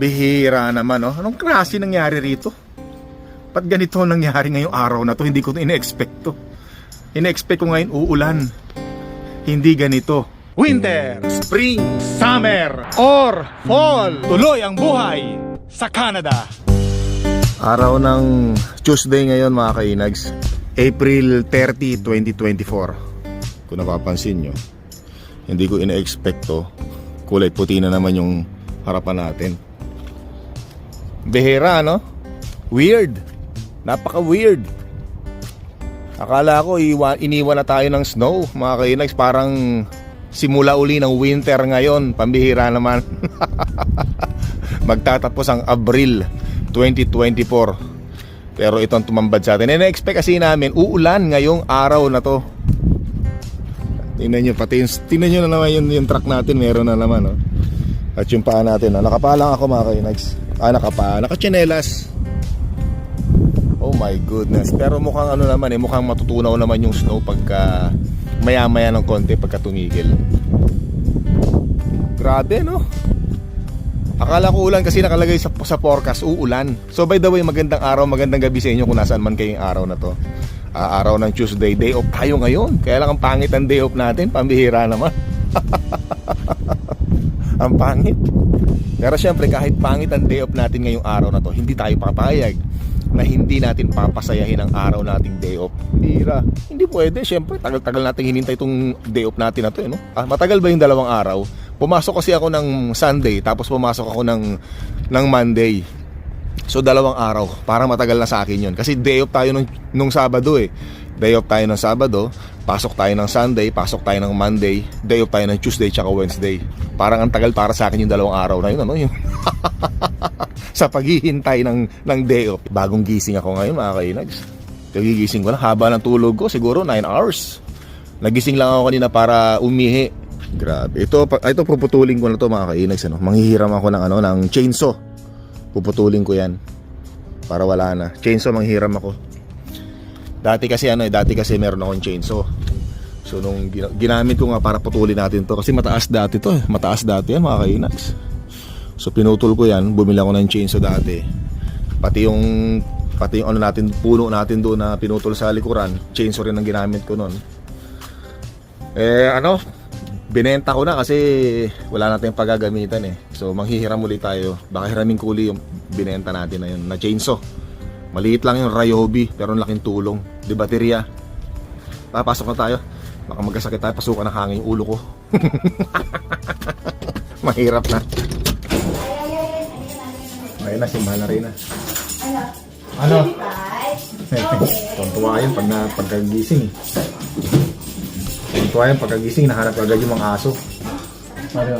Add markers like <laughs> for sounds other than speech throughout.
Bihira naman, oh. Anong klase nangyari rito? Ba't ganito ang nangyari ngayong araw na to? Hindi ko ina-expect to. Ina-expect ko ngayon uulan. Hindi ganito. Winter, spring, summer, or fall. Tuloy ang buhay sa Canada. Araw ng Tuesday ngayon mga kainags. April 30, 2024. Kung napapansin nyo, hindi ko ina-expect to. Kulay puti na naman yung harapan natin. Behera, no? Weird. Napaka-weird. Akala ko iwa, iniwan na tayo ng snow, mga kainags. Parang simula uli ng winter ngayon. Pambihira naman. <laughs> Magtatapos ang Abril 2024. Pero itong tumambad sa atin. Na-expect kasi namin, uulan ngayong araw na to. Tingnan nyo, pati yung, tingnan nyo na naman yung, yung truck natin, meron na naman. Oh. At yung paa natin, oh. nakapa lang ako mga kainags. Ah, nakapa, nakachinelas. Oh my goodness. Pero mukhang ano naman eh, mukhang matutunaw naman yung snow pagka maya-maya ng konti pagka tumigil. Grabe no? Akala ko ulan kasi nakalagay sa, sa forecast, uulan. So by the way, magandang araw, magandang gabi sa inyo kung nasaan man kayong araw na to. Ah, araw ng Tuesday, day off tayo ngayon. Kaya lang ang pangit ang day off natin, pambihira naman. <laughs> ang pangit. Pero syempre kahit pangit ang day off natin ngayong araw na to, hindi tayo papayag na hindi natin papasayahin ang araw nating day off. Bira. Hindi pwede. Syempre, tagal-tagal natin hinintay itong day off natin na to. Eh, no? ah, matagal ba yung dalawang araw? Pumasok kasi ako ng Sunday, tapos pumasok ako ng, ng Monday. So, dalawang araw. Para matagal na sa akin yun. Kasi day off tayo nung, nung Sabado eh. Day off tayo ng Sabado, pasok tayo ng Sunday, pasok tayo ng Monday, day off tayo ng Tuesday tsaka Wednesday. Parang ang tagal para sa akin yung dalawang araw na yun, ano? Yung <laughs> sa paghihintay ng, ng day off. Bagong gising ako ngayon, mga kainags. Kagigising ko lang, haba ng tulog ko, siguro 9 hours. Nagising lang ako kanina para umihi. Grabe. Ito, pa- ito puputulin ko na to mga kainags. Ano? Manghihiram ako ng, ano, ng chainsaw. Puputulin ko yan. Para wala na. Chainsaw, manghihiram ako. Dati kasi ano eh, dati kasi meron akong chainsaw. So nung gina- ginamit ko nga para putulin natin to kasi mataas dati to eh. Mataas dati yan mga kainags. So pinutol ko yan, bumili ako ng chainsaw dati. Pati yung pati yung ano natin, puno natin doon na pinutol sa likuran, chainsaw rin ang ginamit ko noon. Eh ano, binenta ko na kasi wala natin paggagamitan eh. So manghihiram ulit tayo. Baka hiramin ko uli yung binenta natin na yun, na chainsaw. Maliit lang yung Ryobi, pero ang laking tulong. Di baterya. Papasok na tayo. Baka magkasakit tayo, pasukan ng hangin yung ulo ko. Mahirap na. Ayun na, si Mahal na rin na. Ano? Tuntua yun pag na, pagkagising. eh. Tuntua yun pagkagising, nahanap agad yung mga aso. Ano?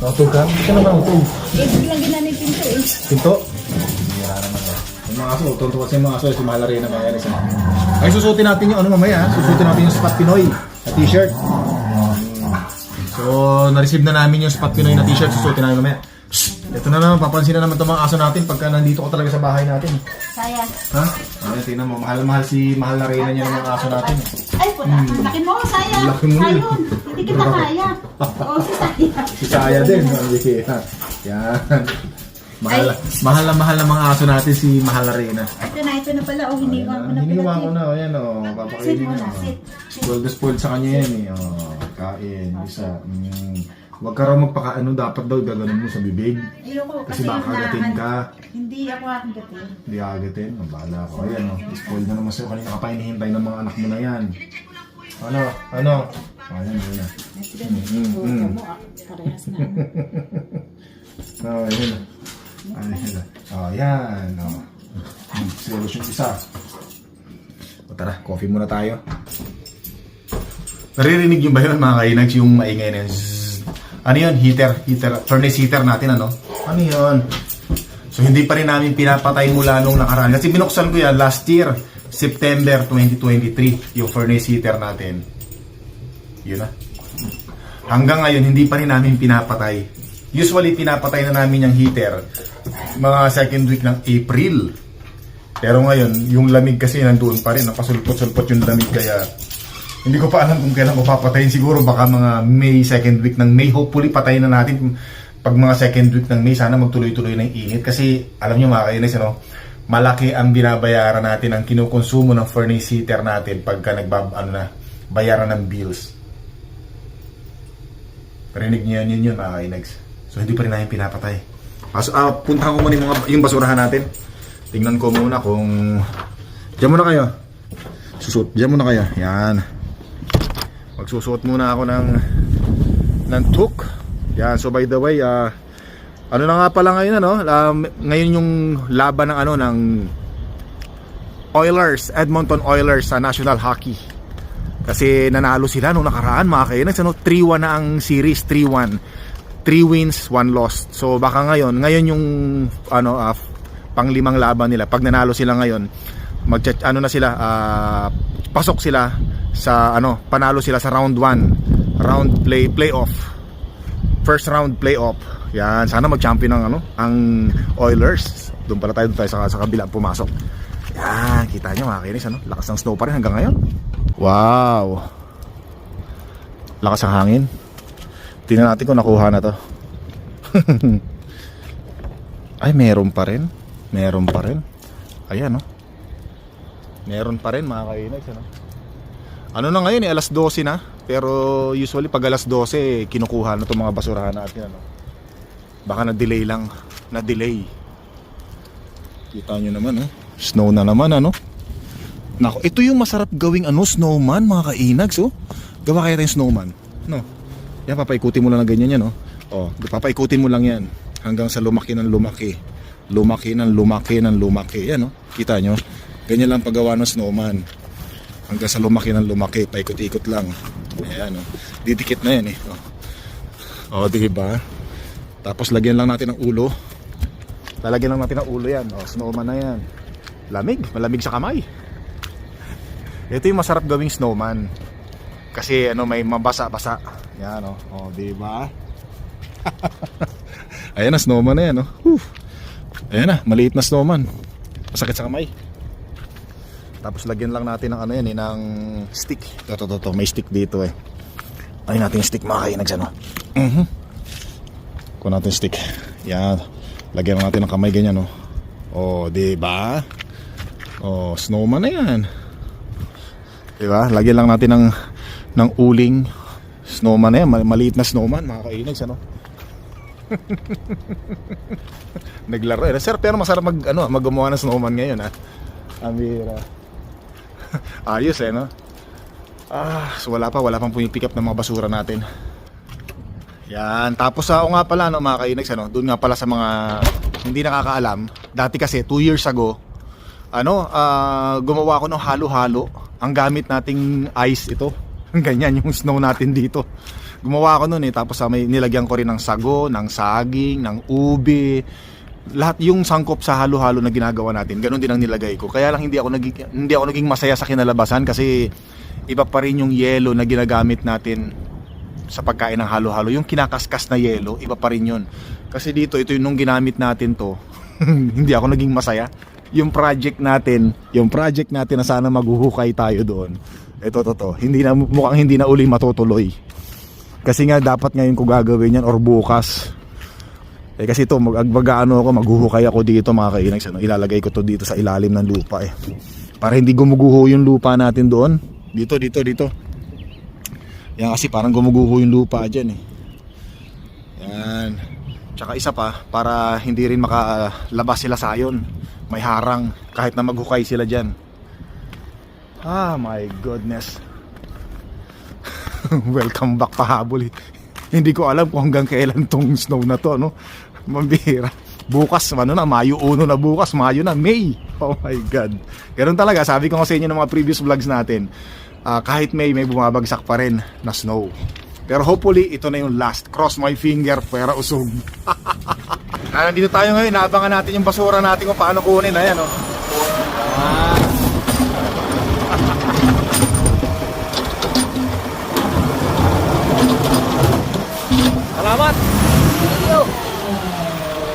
Natutog ka? Hindi ka naman natutog. Eh, biglang ginamit pinto eh. Pinto? Eh. Yung mga aso, tuntua kasi yung mga aso, si Mahal na rin na may alis. Ay, susutin natin yung ano mamaya, susutin natin yung Spot Pinoy na t-shirt. So, na-receive na namin yung Spot Pinoy na t-shirt, susutin namin mamaya. Ito na naman, papansin na naman itong mga aso natin pagka nandito ko talaga sa bahay natin. Sayang. Ha? Ano, tingnan mo, mahal-mahal si mahal na reyna niya ng mga aso natin. Ay, puta. Ang laki mo, sayang. Laki mo. Sayang. Hindi kita kaya. <laughs> Oo, si sayang. Si Saya din. Sabi siya. Yan. Mahal, mahal na mahal na mga aso natin si mahal na reyna. Ito na, ito na pala. Oh, hiniwa ko na Hiniwa ko pala. na, o yan o, Sit papakainin mo na, sit. Spoiled na spoiled sa kanya yan eh. Oh, kain, isa. Mm. Huwag ka raw magpakaano, dapat daw gaganon mo sa bibig. Ayoko Kasi kasi baka agatin na- ka. Hindi ako agatin. Hindi agatin, mabala ko. Ayan o, spoiled na naman sa'yo. Kanina ka pa hinihintay ng mga anak mo na yan. Ano? Ano? Ayan, yun na. Mm, mm. ah, parehas na. <laughs> Oh, ayun na. Ayun na. Oh, yan. Oh. Hmm, Selos yung isa. O tara, coffee muna tayo. Naririnig yung ba yun mga kainags yung maingay na yun? Ano yun? Heater, heater, furnace heater natin ano? Ano yun? So hindi pa rin namin pinapatay mula nung nakaraan. Kasi binuksan ko yan last year, September 2023, yung furnace heater natin. Yun na. Hanggang ngayon, hindi pa rin namin pinapatay. Usually, pinapatay na namin yung heater mga second week ng April. Pero ngayon, yung lamig kasi nandoon pa rin. Napasulpot-sulpot yung lamig kaya hindi ko pa alam kung kailan ko papatayin. Siguro baka mga May second week ng May. Hopefully, patayin na natin. pag mga second week ng May, sana magtuloy-tuloy na init. Kasi, alam nyo mga kainis, ano, malaki ang binabayaran natin, ang kinukonsumo ng furnace heater natin pagka nagbab, ano na, bayaran ng bills. Parinig niyo yun yun mga kainags. So, hindi pa rin namin pinapatay. As, ah, puntahan ko muna yung, mga, yung basurahan natin. Tingnan ko muna kung... Diyan muna kayo. Susuot. Diyan muna kayo. Yan. Magsusuot muna ako ng ng took. Yan. So by the way, ah ano na nga pala ngayon ano, um, ngayon yung laban ng ano ng Oilers, Edmonton Oilers sa National Hockey. Kasi nanalo sila nung nakaraan mga kainis, ano, 3-1 na ang series, 3-1. 3 wins, 1 loss. So baka ngayon, ngayon yung ano ah, panglimang laban nila. Pag nanalo sila ngayon, mag ano na sila, ah, pasok sila sa ano, panalo sila sa round 1, round play playoff. First round playoff. Yan, sana mag-champion ng ano, ang Oilers. Doon pala tayo, doon tayo sa, sa kabila pumasok. Yan, kita nyo mga kinis, ano? Lakas ng snow pa rin hanggang ngayon. Wow. Lakas ng hangin. Tingnan natin kung nakuha na to. <laughs> Ay, meron pa rin. Meron pa rin. Ayan, no? Meron pa rin mga kainags, ano? Ano na ngayon, eh, alas 12 na. Pero usually pag alas 12, eh, kinukuha na itong mga basurahan natin, ano? Baka na-delay lang. Na-delay. Kita nyo naman, oh. Snow na naman, ano? Nako, ito yung masarap gawing ano, snowman, mga kainags, oh. Gawa kaya tayong snowman. No. Yan, papaikutin mo lang na ganyan yan, oh. Oh, papaikutin mo lang yan. Hanggang sa lumaki ng lumaki. Lumaki ng lumaki ng lumaki. Yan, oh. Kita nyo? Ganyan lang paggawa ng snowman. Hanggang sa lumaki ng lumaki. Paikot-ikot lang. Ayan, oh. Didikit na yan, eh. Oh, oh di ba? Tapos lagyan lang natin ng ulo. Lalagyan lang natin ng ulo yan. Oh, snowman na yan. Lamig. Malamig sa kamay. Ito yung masarap gawing snowman. Kasi ano may mabasa-basa. Yan oh. Oh, di ba? <laughs> Ayan na snowman na yan oh. Whew. Ayan na, maliit na snowman. Masakit sa kamay. Tapos lagyan lang natin ng ano yan eh, ng stick. Ito, ito, ito. May stick dito eh. Ayun natin yung stick mga kainags ano. Mhm. Kuha natin stick. Yan. Lagyan natin ng kamay ganyan oh. Oh, di ba? Oh, snowman na yan. Diba? Lagyan lang natin ng ng uling snowman na yan. Mal- Maliit na snowman, mga kainags, ano? <laughs> Naglaro eh. Sir, pero masarap mag, ano, maggumawa ng snowman ngayon, ha? Ang bihira. <laughs> Ayos eh, no? Ah, so wala pa, wala pang pumipick up ng mga basura natin. Yan, tapos sa nga pala, no, mga kainags, ano? Doon nga pala sa mga hindi nakakaalam. Dati kasi, 2 years ago, ano, ah, gumawa ko ng halo-halo. Ang gamit nating ice ito. <laughs> Ganyan yung snow natin dito. Gumawa ako noon eh. Tapos ah, may nilagyan ko rin ng sago, ng saging, ng ubi. Lahat yung sangkop sa halo-halo na ginagawa natin, ganun din ang nilagay ko. Kaya lang hindi ako naging, hindi ako naging masaya sa kinalabasan kasi iba pa rin yung yelo na ginagamit natin sa pagkain ng halo-halo. Yung kinakaskas na yelo, iba pa rin yun. Kasi dito, ito yung nung ginamit natin to, <laughs> hindi ako naging masaya. Yung project natin, yung project natin na sana maghuhukay tayo doon. Ito, to, to. Hindi na, mukhang hindi na uli matutuloy. Kasi nga, dapat ngayon ko gagawin yan or bukas. Eh kasi ito, mag ano ako, maghuhukay ako dito mga kainags. Ano, ilalagay ko to dito sa ilalim ng lupa eh. Para hindi gumuguho yung lupa natin doon. Dito, dito, dito. Yan kasi parang gumuguho yung lupa dyan eh. Yan. Tsaka isa pa, para hindi rin makalabas sila sa ayon. May harang kahit na maghukay sila dyan. Ah, my goodness. <laughs> Welcome back pahabol. Hindi ko alam kung hanggang kailan tong snow na to, no? Mambihira. Bukas, ano na, Mayo 1 na bukas, Mayo na, May. Oh my God. Ganun talaga, sabi ko nga sa inyo ng mga previous vlogs natin, ah, kahit May, may bumabagsak pa rin na snow. Pero hopefully, ito na yung last. Cross my finger, pera usog. <laughs> ah, nandito tayo ngayon, naabangan natin yung basura natin kung paano kunin. Ayan, oh. Ah. Salamat!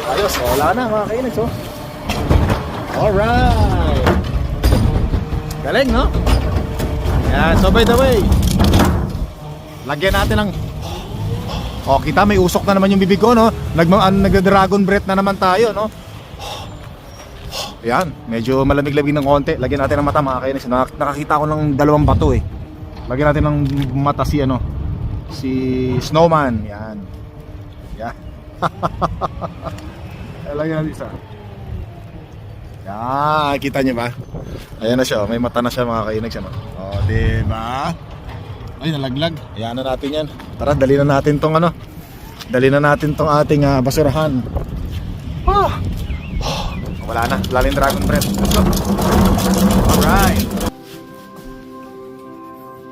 Ayos, wala na mga kainags, oh. Alright! Galing, no? Yan, so by the way, lagyan natin ng O, kita, may usok na naman yung bibig ko, no? Nag, uh, nag-dragon breath na naman tayo, no? Yan, medyo malamig-lamig ng konti. Lagyan natin ng mata mga kainis. Nak- nakakita ko ng dalawang bato eh. Lagyan natin ng mata si ano, si Snowman. Yan. Yan. Lagyan natin isa. Yan, kita niyo ba? Ayan na siya, oh. may mata na siya mga kainis. Ano? O, di ba? Ay, nalaglag. Ayan na natin yan. Tara, dali na natin tong ano. Dali na natin tong ating ah, basurahan. Ah! Wala na, wala na yung dragon breath. Alright.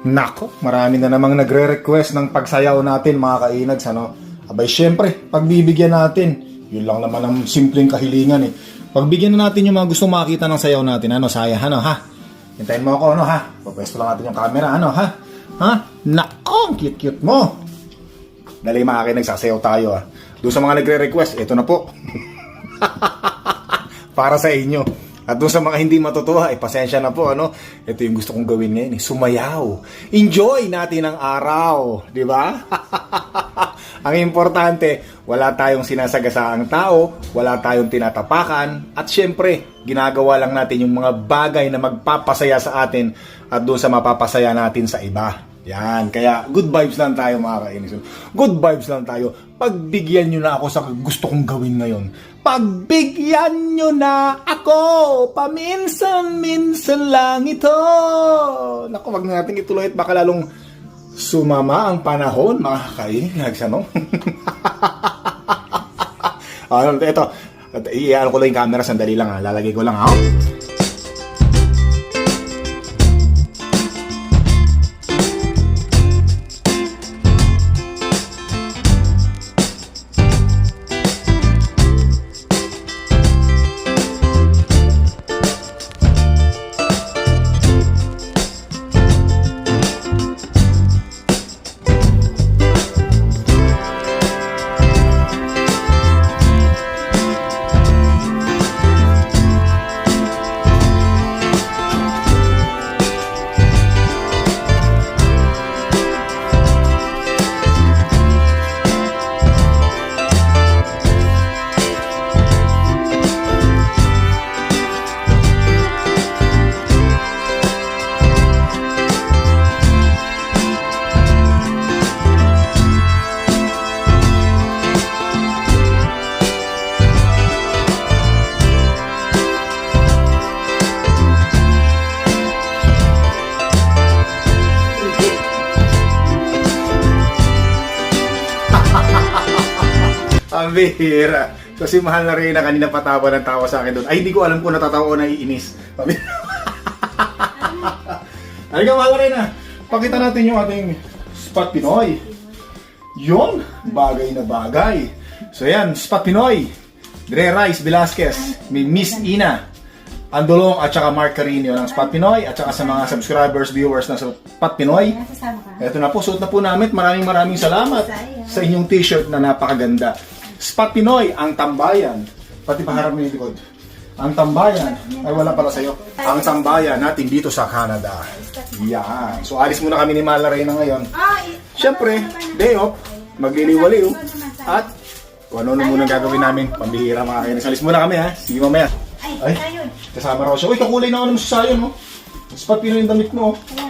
Nako, marami na namang nagre-request ng pagsayaw natin mga kainags, ano? Abay, syempre, pagbibigyan natin. Yun lang naman ang simpleng kahilingan eh. Pagbigyan na natin yung mga gusto makita ng sayaw natin, ano, saya, ano, ha? Hintayin mo ako, ano, ha? Papwesto lang natin yung camera, ano, ha? Ha? Nako, cute-cute mo. Dali mga kainags, sasayaw tayo, ha? Doon sa mga nagre-request, ito na po. <laughs> para sa inyo. At doon sa mga hindi matutuwa, eh, pasensya na po, ano? Ito yung gusto kong gawin ngayon, eh. Sumayaw. Enjoy natin ang araw. Di ba? <laughs> ang importante, wala tayong sinasagasaang tao, wala tayong tinatapakan, at syempre, ginagawa lang natin yung mga bagay na magpapasaya sa atin at doon sa mapapasaya natin sa iba. Yan, kaya good vibes lang tayo mga kainis. Good vibes lang tayo. Pagbigyan nyo na ako sa gusto kong gawin ngayon. Pagbigyan nyo na ako, paminsan-minsan lang ito. Naku, wag na natin ituloy at baka lalong sumama ang panahon, mga kainags, ano? ano, ito, iyan ko lang yung camera, sandali lang ha, lalagay ko lang ha. Ang bihira. Kasi mahal na rin na kanina patawa ng tawa sa akin doon. Ay, hindi ko alam kung natatawa o naiinis. <laughs> Halika, mahal na rin na. Pakita natin yung ating Spot Pinoy. Yon, bagay na bagay. So yan, Spot Pinoy. Dre Rice Velasquez, may Miss Ina, Andolong at saka Mark Carino ng Spot Pinoy at saka sa mga subscribers, viewers ng Spot Pinoy. Eto na po, suot na po namin. Maraming maraming salamat sa inyong t-shirt na napakaganda. Spot Pinoy, ang tambayan. Pati paharap mo yung likod. Ang tambayan. Ay, wala pala sa'yo. Ang tambayan natin dito sa Canada. Yan. So, alis muna kami ni Mala Reyna ngayon. Siyempre, day off. Magliliwaliw. At kung ano na muna gagawin namin. Pambihira mga kainis. Alis muna kami ha. Sige mamaya. Ay. Kasama raw siya. Uy, kakulay na ako ng sasayo, no? Spot Pinoy yung damit mo. oh. Nga.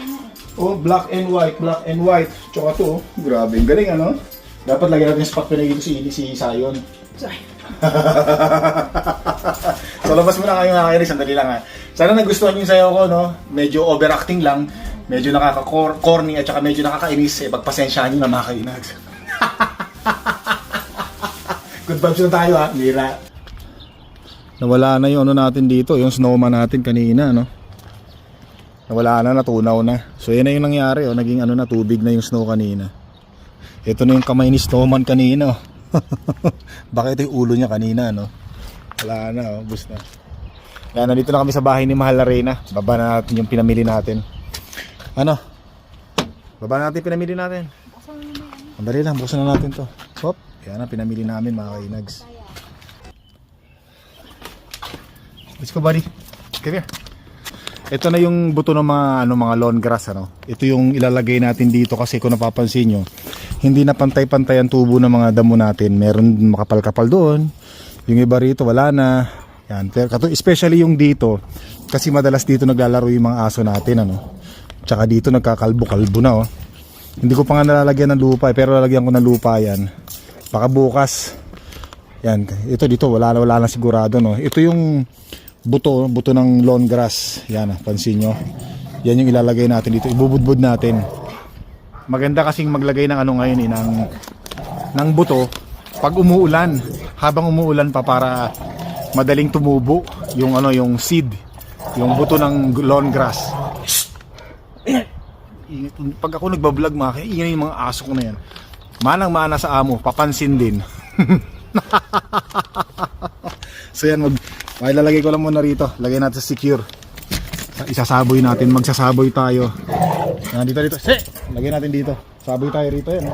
Oh, black and white, black and white. Tsaka to, oh. grabe, galing ano? Dapat lagyan natin spot pinag dito si, si Sayon. Sorry. <laughs> so, labas mo na kayo mga kainis, sandali lang ha. Sana nagustuhan yung sayo ko, no? Medyo overacting lang, medyo nakaka-corny at saka medyo nakakainis. Eh, pagpasensyahan nyo na mga kainags. <laughs> Good vibes na tayo ha, Mira. Nawala na yung ano natin dito, yung snowman natin kanina, no? Nawala na, natunaw na. So yan na yung nangyari, oh. naging ano na, tubig na yung snow kanina. Ito na yung kamay ni snowman kanina. oh. <laughs> Baka ito yung ulo niya kanina, no? Wala na, oh. bus na. Yan, nandito na kami sa bahay ni Mahal Arena. Baba na natin yung pinamili natin. Ano? Baba na natin yung pinamili natin. Ang dali lang, buksan na natin to. Hop, yan ang pinamili namin mga kainags. Let's go buddy. Come here. Ito na yung buto ng mga ano mga lawn grass ano. Ito yung ilalagay natin dito kasi kung napapansin nyo, hindi na pantay-pantay ang tubo ng mga damo natin. Meron makapal-kapal doon. Yung iba rito wala na. Yan, pero especially yung dito kasi madalas dito naglalaro yung mga aso natin ano. Tsaka dito nagkakalbo-kalbo na oh. Hindi ko pa nga nalalagyan ng lupa eh, pero lalagyan ko ng lupa yan. Baka bukas. Yan, ito dito wala na wala na sigurado no. Ito yung buto, buto ng lawn grass. Yan, ah, pansin nyo. Yan yung ilalagay natin dito. Ibubudbud natin. Maganda kasing maglagay ng ano ngayon eh, ng, ng buto pag umuulan. Habang umuulan pa para madaling tumubo yung ano yung seed, yung buto ng lawn grass. Pag ako nagbablog mga kaya ingay yung mga aso ko na yan. Manang mana sa amo, papansin din. <laughs> so yan, mag, ay, ko lang muna rito. Lagay natin sa secure. Sa- Isasaboy natin, magsasaboy tayo. Yan, dito, dito. Se! Lagay natin dito. Saboy tayo rito yan.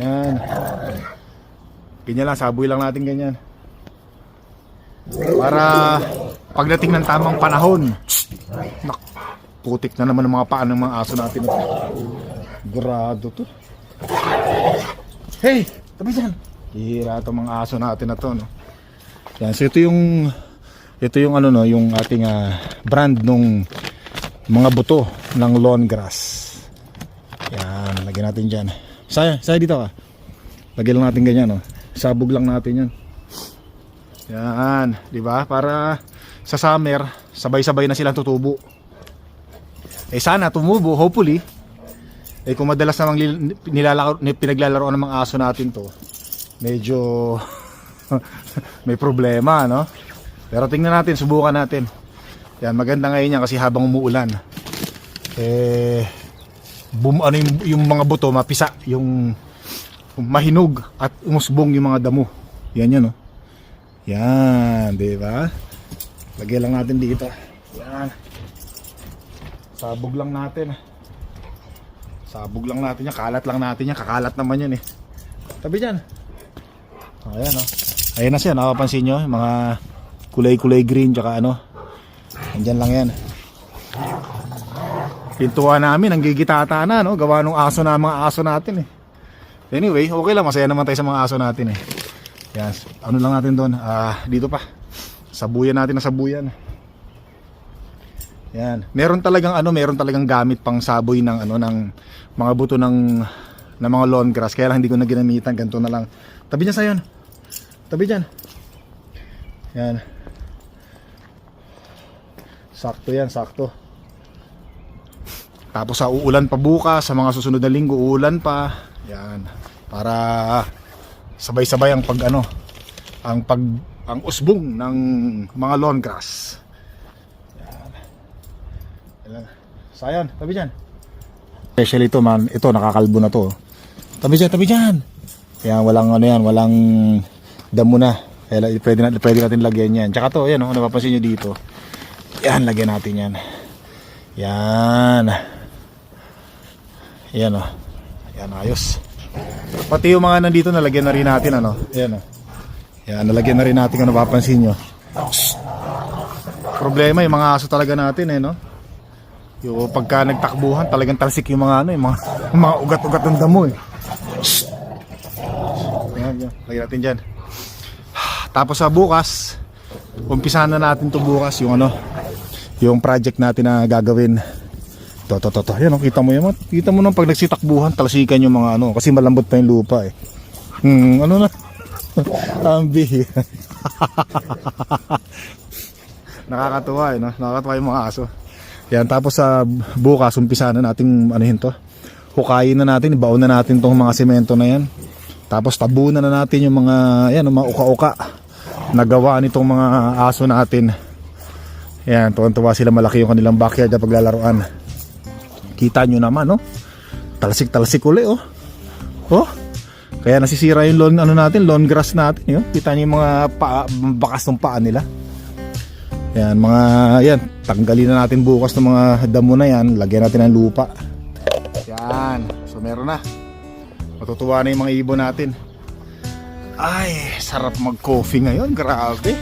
Yan. Ganyan lang, saboy lang natin ganyan. Para pagdating ng tamang panahon, nak, putik na naman ang mga paan ng mga aso natin. Grado to. Hey! Tabi dyan! Hihira itong mga aso natin na to, no? Yan, so ito yung ito yung ano no, yung ating ah, brand nung mga buto ng lawn grass. Yan, lagyan natin diyan. Saya, saya dito ka. Lagyan lang natin ganyan, no. Sabog lang natin 'yan. Yan, 'di ba? Para sa summer, sabay-sabay na silang tutubo. Eh sana tumubo, hopefully. Eh kung madalas namang nilalaro, ni- pinaglalaroan ng mga aso natin to, medyo <laughs> may problema, no? Pero tingnan natin, subukan natin. Yan, maganda ngayon yan kasi habang umuulan, eh, bum, ano yung, yung mga buto, mapisa, yung mahinog at umusbong yung mga damo. Yan yan, no? Yan, di ba? Lagyan lang natin dito. Yan. Sabog lang natin. Sabog lang natin yan. Kalat lang natin yan. Kakalat naman yan eh. Tabi dyan. Ayan o. Ayan na siya. Nakapansin nyo. Mga kulay-kulay green. Tsaka ano. Andyan lang yan. Pintuan namin. Ang gigitata na. No? Gawa nung aso na mga aso natin eh. Anyway, okay lang. Masaya naman tayo sa mga aso natin eh. Yan. Ano lang natin doon. Ah, dito pa. Sabuyan natin na sabuyan. Yan. Meron talagang ano, meron talagang gamit pang saboy ng ano ng mga buto ng ng mga lawn grass. Kaya lang hindi ko na ginamitan, ganito na lang. Tabi niya sa yon. Tabi diyan. Yan. Sakto yan, sakto. Tapos sa uulan pa bukas, sa mga susunod na linggo uulan pa. Yan. Para sabay-sabay ang pag ano, ang pag ang usbong ng mga lawn grass. Ilan? Sayan, tabi dyan. Especially ito man, ito nakakalbo na to. Tabi dyan, tabi dyan. Kaya walang ano yan, walang damo na. Kaya pwede, na, pwede natin lagyan yan. Tsaka to, yan o, napapansin nyo dito. Yan, lagyan natin yan. Yan. Yan o. Yan, ayos. Pati yung mga nandito, nalagyan na rin natin, ano. Yan o. Yan, nalagyan na rin natin kung napapansin nyo. Problema, yung mga aso talaga natin, eh, no? Yung pagka nagtakbuhan, talagang talsik yung mga ano, yung mga, <laughs> mga ugat-ugat ng damo eh. Yan, yan. Lagyan natin dyan. <sighs> Tapos sa bukas, umpisahan na natin to bukas yung ano, yung project natin na gagawin. To, to, to, to. Yan, oh, kita mo yan. Kita mo nung pag nagsitakbuhan, talsikan yung mga ano, kasi malambot pa yung lupa eh. Hmm, ano na? <laughs> Ambi. <laughs> Nakakatuwa eh, no? Nakakatuwa yung mga aso. Yan, tapos sa bukas, umpisa na natin anuhin to. Hukayin na natin, ibaon na natin tong mga semento na yan. Tapos tabunan na natin yung mga, yan, yung mga uka-uka na gawa nitong mga aso natin. Yan, tuwan-tuwa sila malaki yung kanilang backyard na paglalaroan. Kita nyo naman, no? Talsik-talsik uli, oh. Oh, kaya nasisira yung lawn, ano natin, lawn grass natin. Yun. Kita niyo yung mga paa, bakas ng paa nila. Yan, mga, yan, tanggalin na natin bukas ng mga damo na yan. Lagyan natin ng lupa. Yan, so meron na. Matutuwa na yung mga ibon natin. Ay, sarap mag-coffee ngayon, grabe.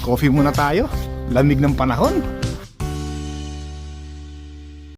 Coffee muna tayo. Lamig ng panahon.